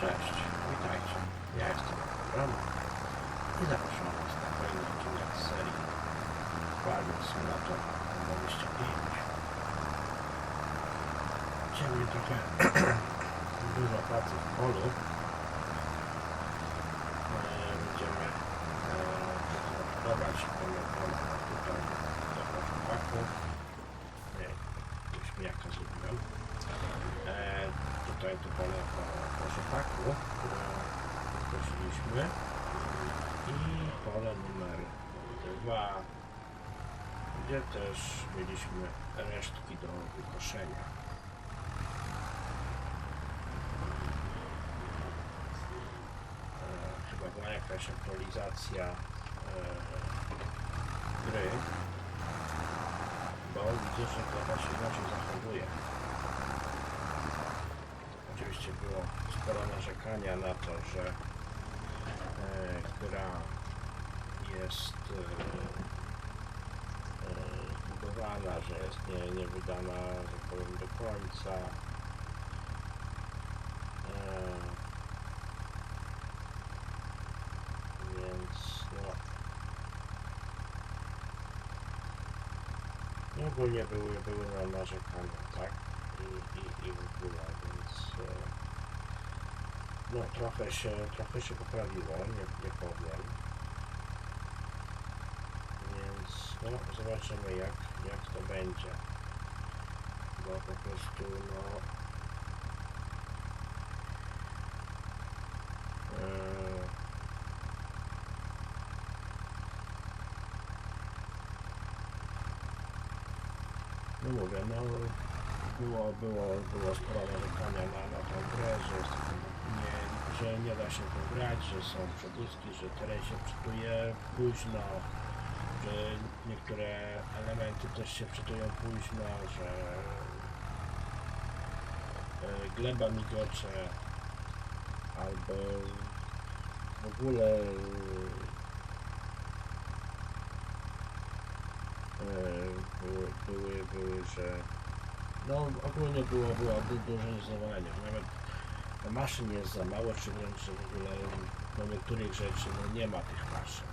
Cześć, witajcie. Ja jestem Ron i zapraszam Was na kolejny odcinek z serii Farming Simulator 25. Dzisiaj mnie trochę dużo pracy w polu. E, Będziemy budować pole pole tutaj do chłopaków. Nie, śmiaka zrobiłem. E, tutaj to pole które skosiliśmy i pole numer dwa, gdzie też mieliśmy resztki do wykoszenia. E, chyba była jakaś aktualizacja e, gry, bo widzę, że gleba się inaczej zachowuje. Oczywiście było sporo narzekania na to, że e, jest e, e, zbudowana, że jest nie, nie wydana, powiem, do końca. E, więc no, no ogólnie były, były na narzekania, tak? I, i, i w ogóle, e, no trochę się, trochę się poprawiło, nie, nie powiem. Więc no zobaczymy jak, jak to będzie. Bo po prostu no e, No mówię, no było, było, było sporo narzekania na, na tą grę, że, nie, że nie da się pograć, że są przepustki, że teren się wczytuje późno, że niektóre elementy też się wczytują późno, że e, gleba migocze albo w ogóle e, były, były, były, że no ogólnie było, było du- duże niezadowolenie. Nawet maszyn jest za mało, czy wręcz w ogóle do niektórych rzeczy no, nie ma tych maszyn.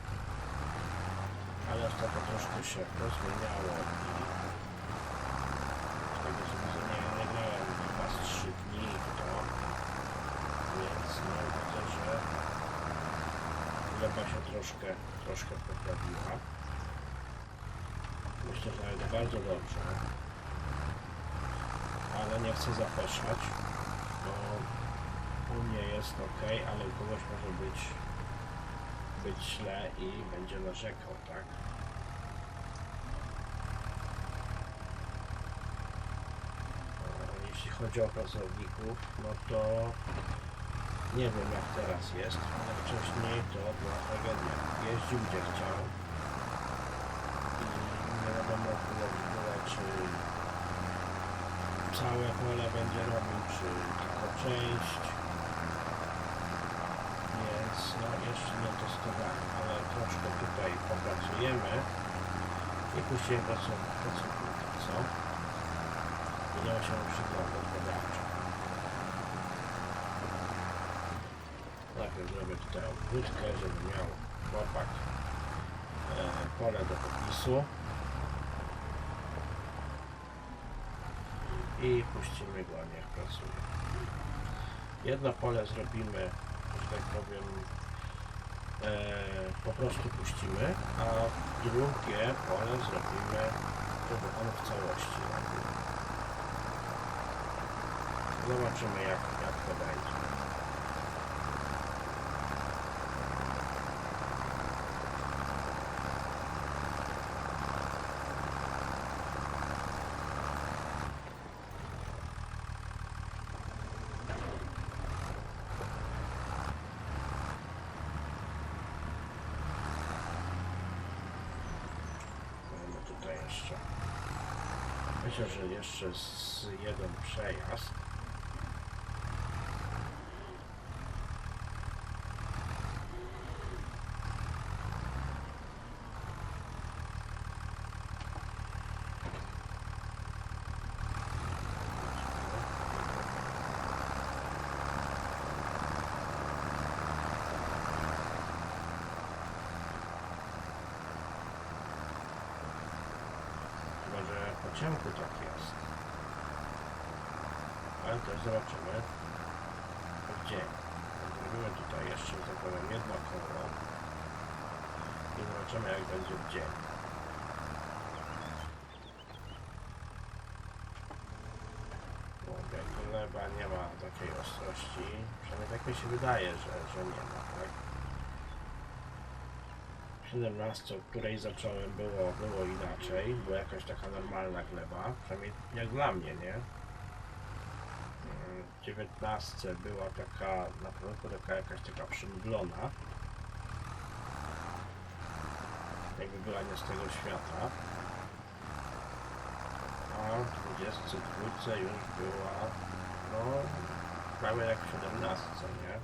Ale ostatnio troszkę się rozmieniało i z tego co widzę nie, nie grałem chyba z 3 dni to, więc no widzę, że gleba się troszkę, troszkę poprawiła. Myślę, że nawet bardzo dobrze. Nie chcę zapeszać, bo u mnie jest ok, ale u kogoś może być, być źle i będzie narzekał, tak? E, Jeśli chodzi o pracowników, no to nie wiem jak teraz jest, ale wcześniej to była tragedia. Jeździł gdzie chciał, i nie wiadomo było czy całe pole będzie robił, czy tylko część. Więc no jeszcze nie testowałem, ale troszkę tutaj popracujemy i puścimy pracownika, co? Będziemy się przyglądać badawczo. Najpierw zrobię tutaj obwódkę, żeby miał chłopak e, pole do popisu i puścimy go, niech pracuje. Jedno pole zrobimy, że tak powiem, e, po prostu puścimy, a drugie pole zrobimy, żeby on w całości robił. Zobaczymy jak, jak to będzie. Mamy tutaj jeszcze. Że jeszcze z jeden przejazd. ciemku tak jest. Ale też zobaczymy w dzień. Zrobimy tutaj jeszcze, że tak powiem, jedno koło i zobaczymy jak będzie w dzień. Gleba nie ma takiej ostrości. Przynajmniej tak mi się wydaje, że, że nie ma, tak? 17, o której zacząłem, było, było inaczej. Była jakaś taka normalna gleba. Przynajmniej jak dla mnie, nie? Mm, W 19 była taka, na początku taka jakaś taka przymglona. Jakby była nie z tego świata. A w 22 już była, no, prawie jak w 17, nie?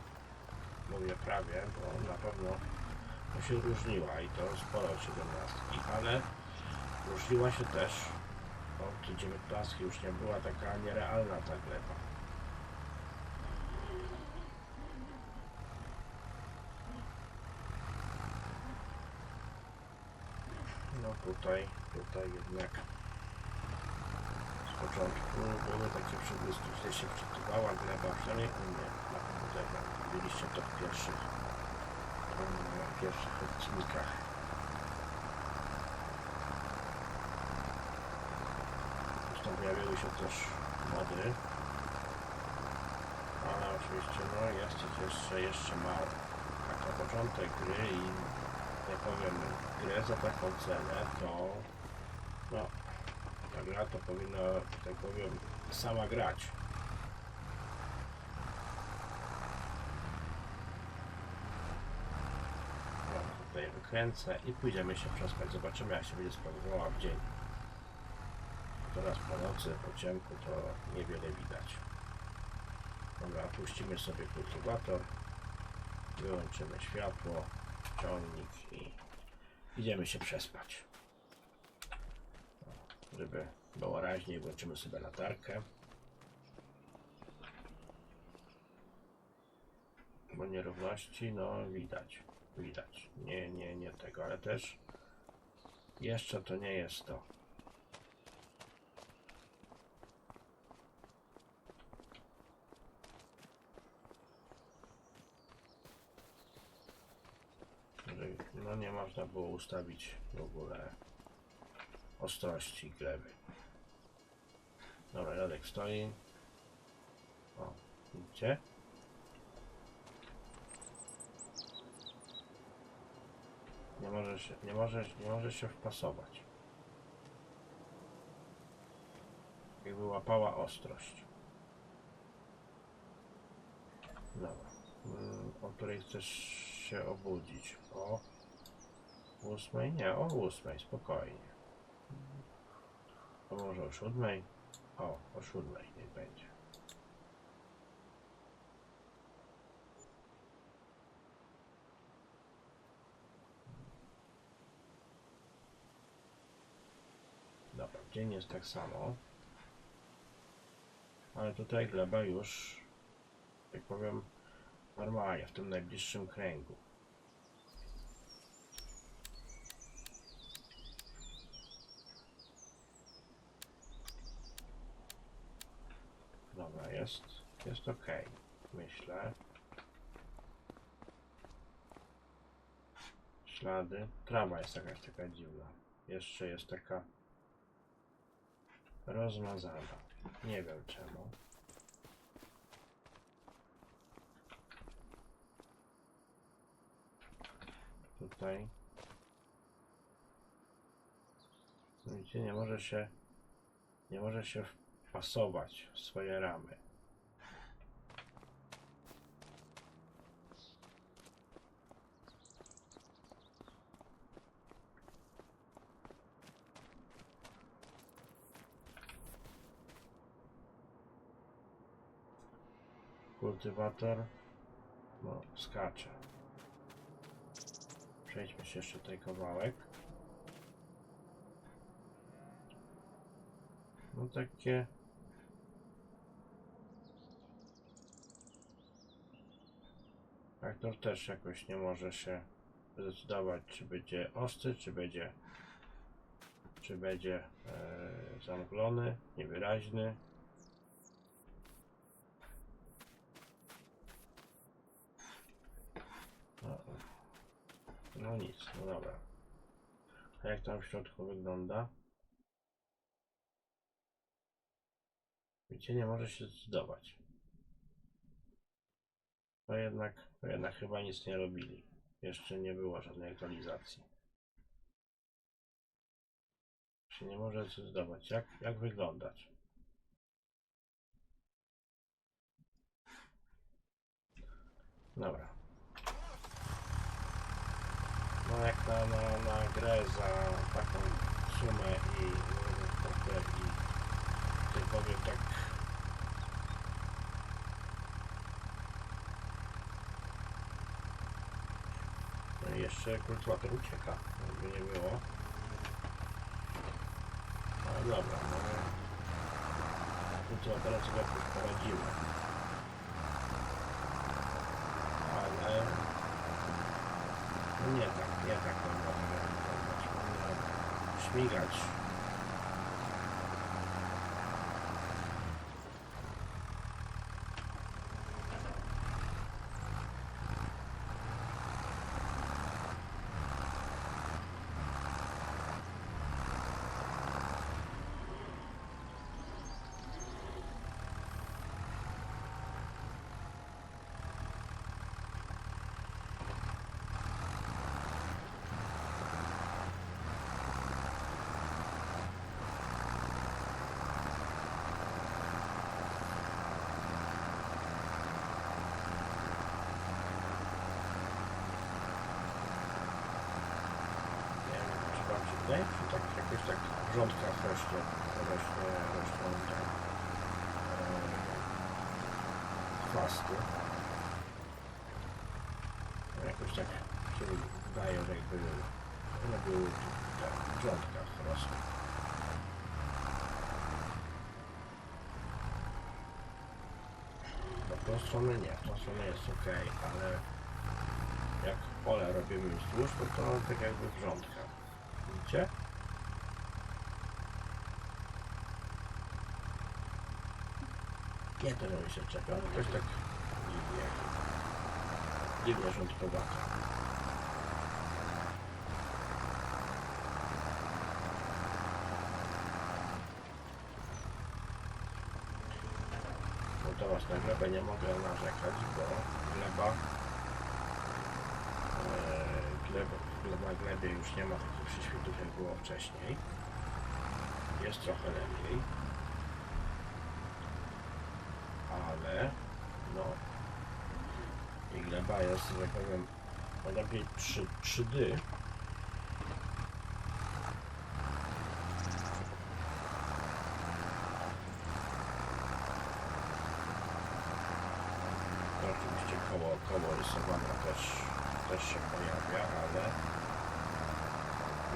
Mówię prawie, bo na pewno się różniła i to sporo od 17, ale różniła się też od 19 już nie była taka nierealna ta gleba. No tutaj, tutaj jednak początku były takie przebłyski, gdzie się wczytywała gleba, przynajmniej u mnie na komputerze. Widzieliście to w pierwszych, w pierwszych odcinkach. Zresztą pojawiły się też mody. Ale oczywiście no jest ich jeszcze, jeszcze mało. Tak na początek gry i jak powiem grę za taką cenę to no gra to powinna, tak powiem, sama grać. No, tutaj wykręcę i pójdziemy się przespać. Zobaczymy jak się będzie sprawowała w dzień. Teraz po nocy, po ciemku to niewiele widać. Dobra, puścimy sobie kultywator. Wyłączymy światło, ciągnik i idziemy się przespać. Żeby było raźniej, włączymy sobie latarkę. Bo nierówności, no widać, widać. Nie, nie, nie tego, ale też jeszcze to nie jest to. no nie można było ustawić w ogóle ostrości gleby. Dobra, Radek stoi. O, widzicie? Nie może się, nie może, nie może się wpasować. Jakby łapała ostrość. Dobra. Mm, O której chcesz się obudzić? O ósmej? Nie, o ósmej, spokojnie. To może o siódmej? O, o siódmej niech będzie. Dobra, dzień jest tak samo. Ale tutaj gleba już, jak powiem, normalnie, w tym najbliższym kręgu. Dobra, jest, jest ok, myślę. Ślady. Trawa jest jakaś taka dziwna. Jeszcze jest taka rozmazana. Nie wiem czemu. Tutaj. Widzicie, nie może się nie może się wpasować w swoje ramy. Kultywator no, skacze. Przejdźmy się jeszcze tutaj kawałek. No takie. Aktor też jakoś nie może się zdecydować, czy będzie ostry, czy będzie czy będzie e, zamglony, niewyraźny. No, no nic, no dobra. A jak tam w środku wygląda? Widzicie, nie może się zdecydować. To jednak, to jednak chyba nic nie robili. Jeszcze nie było żadnej aktualizacji. Się nie może zdecydować, jak, jak wyglądać. Dobra. No jak na, na, na grę za taką sumę i trochę i że powiem tak no jeszcze kultywator ucieka, jakby nie było. Ale dobra, no kultywatora sobie jakoś poradzimy. Ale no nie tak, nie tak nam mogę śmigać. Nie wiem, czy wam się wydaje, czy tak jakoś tak w rządkach rośnie, rośnie, rośnie te e, No Jakoś tak się wydaje, że jakby one były w rządkach rosły. No w tą stronę nie, w tą stronę jest ok, ale jak pole robimy wzdłuż, to to tak jakby w rządkach. Widzicie? Nie to, żeby się to jest tak dziwnie, dziwnie rządkowato. No teraz na glebę nie mogę narzekać, bo gleba Eee, gleba, gleba, na glebie już nie ma takich przyświtów jak było wcześniej. Jest trochę lepiej. Ale no gleba jest, że tak powiem, najlepiej 3, 3D. To oczywiście koło, koło rysowane też, też się pojawia, ale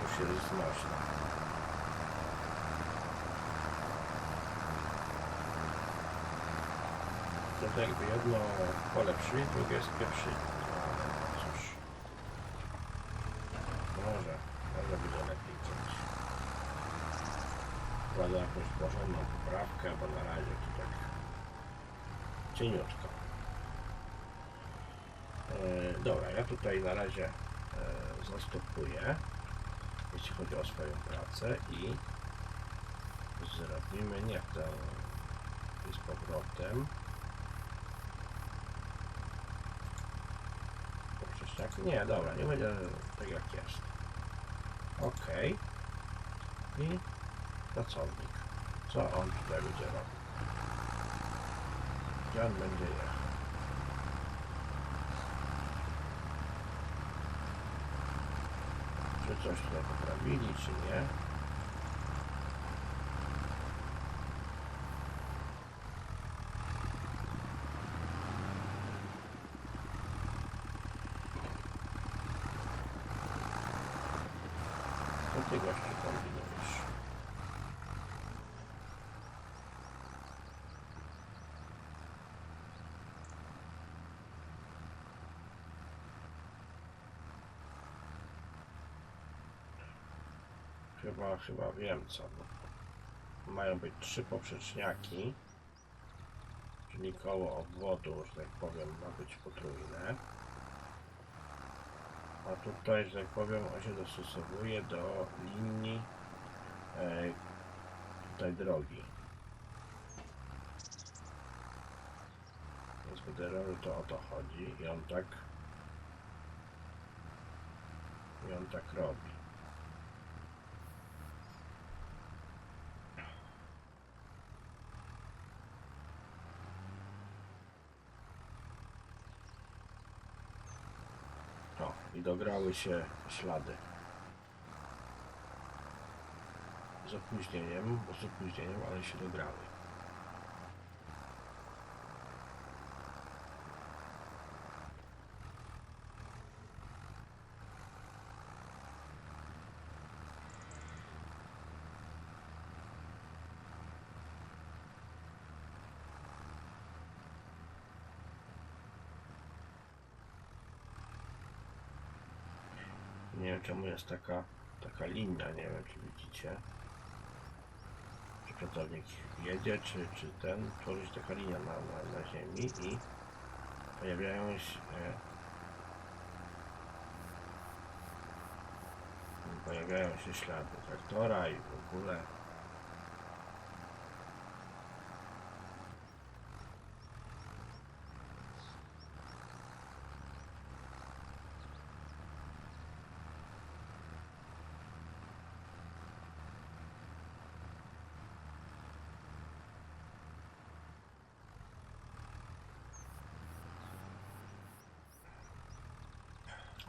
już jest znośne. To jakby jedno polepszyli, drugie spieprzyli. No ale cóż. Może, może będzie lepiej coś. Kładę jakąś porządną poprawkę, bo na razie to tak cieniutko. E, dobra, ja tutaj na razie e, zastopuję, jeśli chodzi o swoją pracę i zrobimy nie tę i z powrotem. Tak? Nie, dobra, nie będzie tak jak jest. Ok. I pracownik. Co on tutaj będzie robił? Gdzie on będzie jechał? Czy coś tutaj poprawili, czy nie? Chyba, chyba wiem co. Mają być trzy poprzeczniaki, czyli koło obwodu, że tak powiem, ma być potrójne. A tutaj, że tak powiem, on się dostosowuje do linii e, tutaj drogi. Więc wydaje to o to chodzi i on tak i on tak robi. O, i dograły się ślady. Z opóźnieniem, z opóźnieniem, ale się dograły. Nie wiem czemu jest taka, taka linia, nie wiem czy widzicie. Czy pracownik jedzie, czy, czy ten, tworzy się taka linia na, na, na ziemi i pojawiają się pojawiają się ślady traktora i w ogóle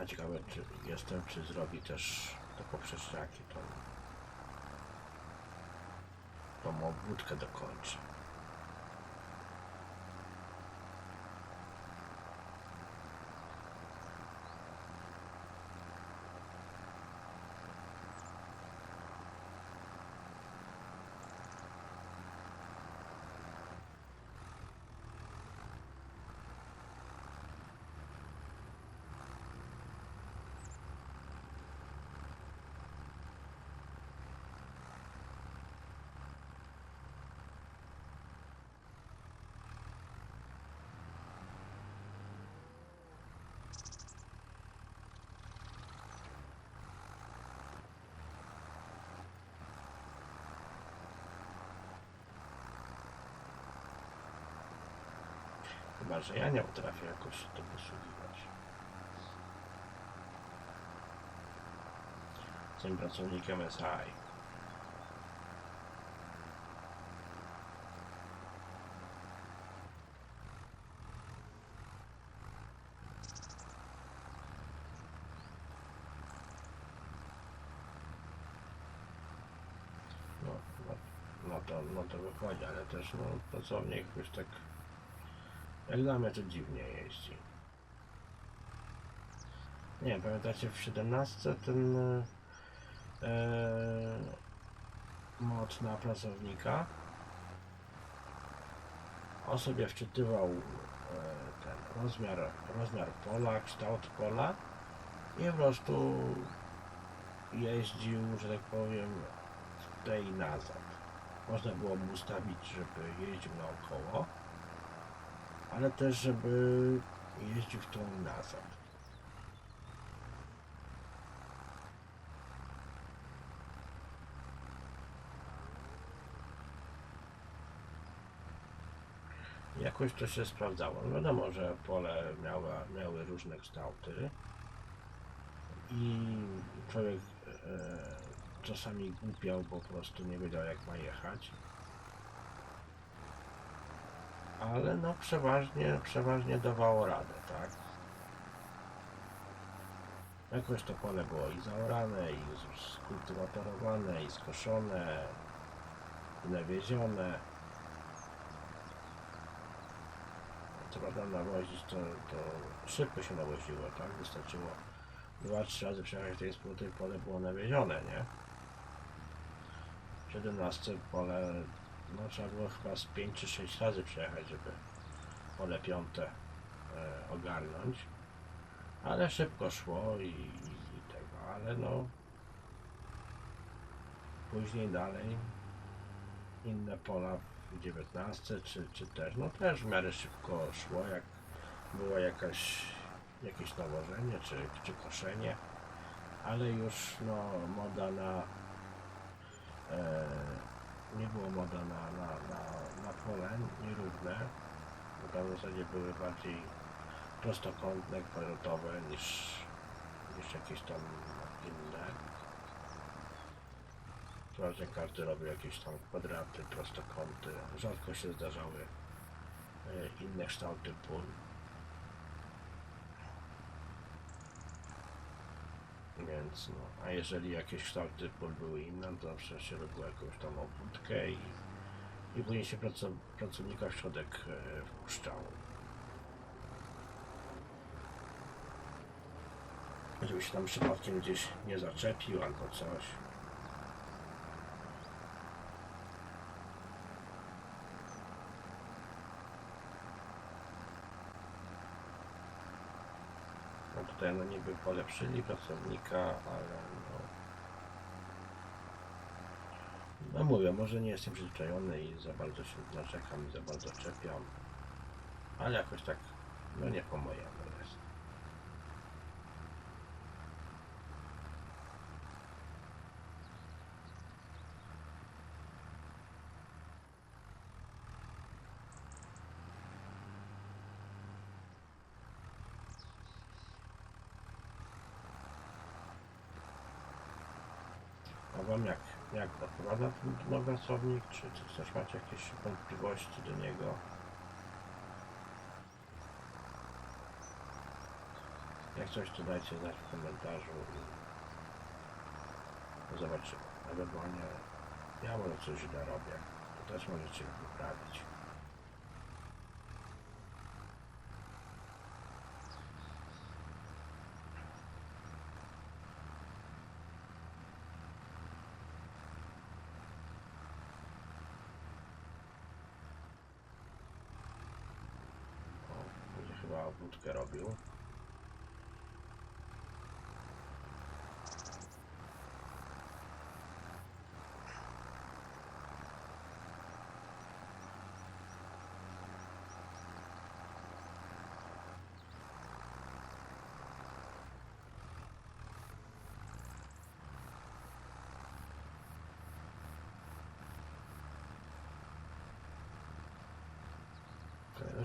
A ciekawe czy jestem, czy zrobi też te poprzeczniaki tą, tą obwódkę dokończy. Chyba, że ja nie potrafię jakoś się to posługiwać. Jestem pracownikiem SI. No, no, no, to, no to wychodzi, ale też no, pracownik już tak mnie to dziwnie jeździ. Nie pamiętacie w 17 ten e, e, mod na pracownika? On sobie wczytywał e, ten rozmiar, rozmiar pola, kształt pola i po prostu jeździł, że tak powiem, tej i nazad. Można było mu ustawić, żeby jeździł naokoło ale też żeby jeździł w tą nazad. Jakoś to się sprawdzało. No wiadomo, że pole miały, miały różne kształty i człowiek e, czasami głupiał, po prostu nie wiedział jak ma jechać. Ale no przeważnie, przeważnie dawało radę, tak? Jakoś to pole było i zaorane, i skultywatorowane, i skoszone, i nawiezione. Co prawda nawozić to, to szybko się nawoziło, tak? Wystarczyło dwa, trzy razy przejechać tej spółty i pole było nawiezione, nie? W 17 pole no trzeba było chyba z 5 czy 6 razy przejechać, żeby pole piąte e, ogarnąć. Ale szybko szło i, i, tego, ale no później dalej inne pola w 19 czy, czy też, no też w miarę szybko szło, jak było jakaś, jakieś nawożenie czy, czy koszenie, ale już no moda na e, nie było moda na, na, na, na pole nierówne, tam w zasadzie były bardziej prostokątne, kwadratowe niż, niż jakieś tam inne. Przeważnie każdy robił jakieś tam kwadraty, prostokąty. Rzadko się zdarzały e, inne kształty pól. Więc no, a jeżeli jakieś kształty były inne, to zawsze się robiło jakąś tam obwódkę i, i później się praco, pracownika w środek e, wpuszczało. Żeby się tam przypadkiem gdzieś nie zaczepił albo coś. No niby polepszyli pracownika, ale no... No mówię, może nie jestem przyzwyczajony i za bardzo się naczekam i za bardzo czepiam. Ale jakoś tak, no nie po mojemu jest. A wam jak, jak odpowiada ten nowy pracownik? Czy, czy też macie jakieś wątpliwości do niego? Jak coś to dajcie znać w komentarzu i zobaczymy. Ewentualnie ja może coś źle robię. To też możecie poprawić. O, będzie chyba obwódkę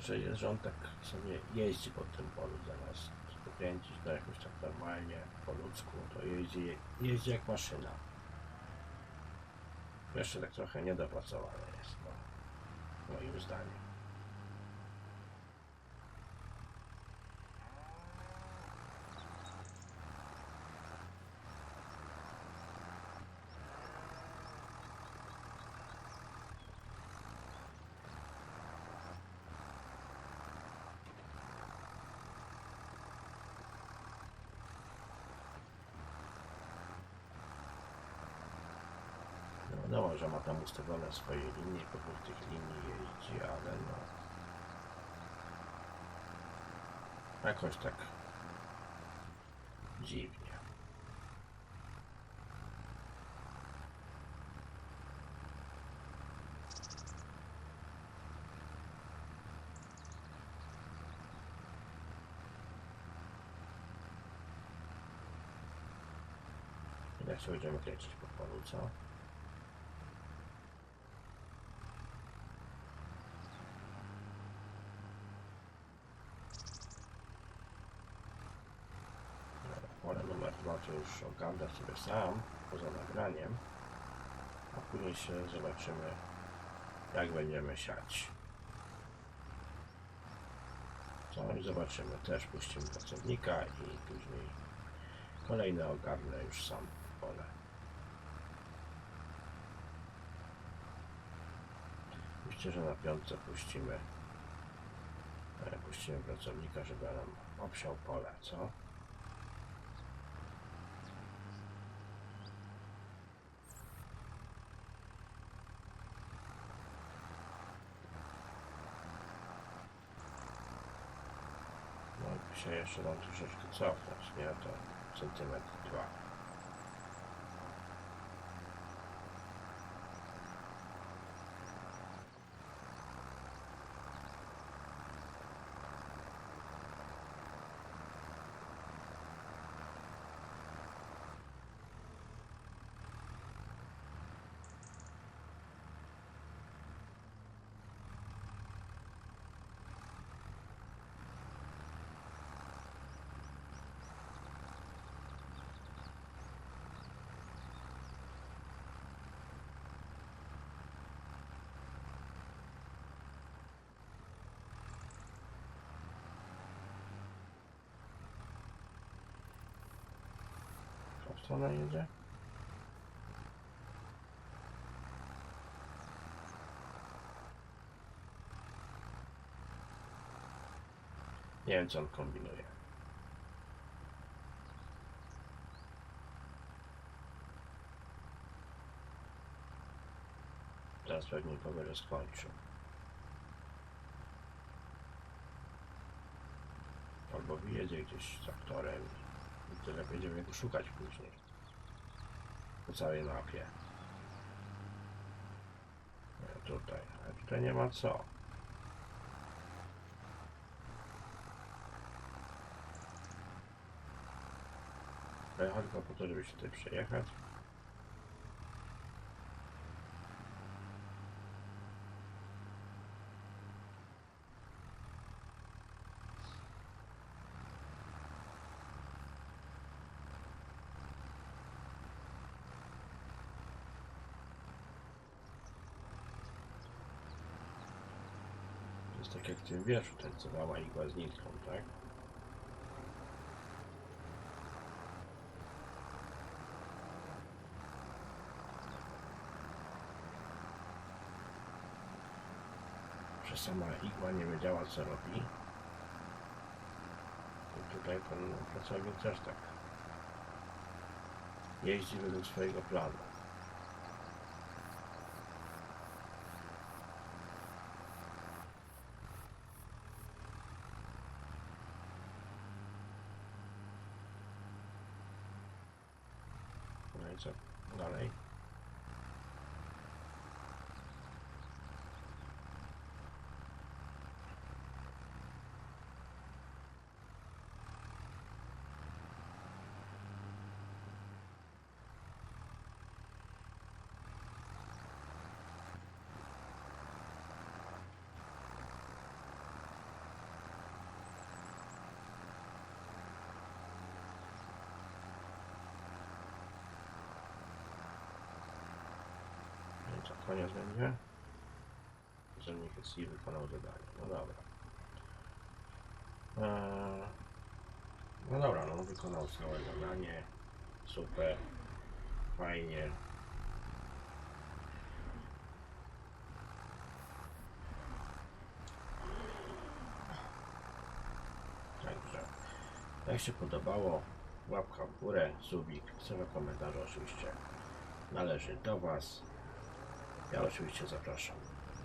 Znaczy jest, że on tak sobie jeździ po tym polu zamiast pokręcić to jakoś tak normalnie po ludzku, to jeździ, jeździ jak maszyna. Jeszcze tak trochę niedopracowane jest, no, moim zdaniem. No może ma tam ustawione swoje linie, po tych linii jeździ, ale no... Jakoś tak dziwnie. Się będziemy kręcić po polu, co? Pole numer 2 to już ogarnę sobie sam, poza nagraniem. A później się zobaczymy, jak będziemy siać. Co i zobaczymy. Też puścimy pracownika i później kolejne ogarnę już sam pole. Myślę, że na piątce puścimy e, puścimy pracownika, żeby nam obsiał pole, co? Się jeszcze tam troszeczkę cofnąć, nie? To centymetr dwa. Ona jedzie? Nie wiem co on kombinuje. Teraz pewnie że skończył. Albo wyjedzie gdzieś z aktorem i tyle będziemy go szukać później. Po całej mapie. Tutaj, ale tutaj nie ma co. Pojechać tylko po to, żeby się tutaj przejechać. W tym wierszu, ten co mała igła z tak? Że sama igła nie wiedziała co robi. I tutaj ten pracownik też tak jeździ według swojego planu. No i co koniec będzie? Urzędnik jest i wykonał zadanie. No dobra. Eee, no dobra, no wykonał całe zadanie. Super. Fajnie. Także, jak się podobało, łapka w górę, subik, same komentarze oczywiście należy do Was. Ja oczywiście zapraszam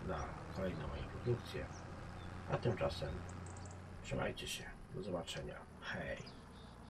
na kolejne moje produkcje. A tymczasem trzymajcie się. Do zobaczenia. Hej.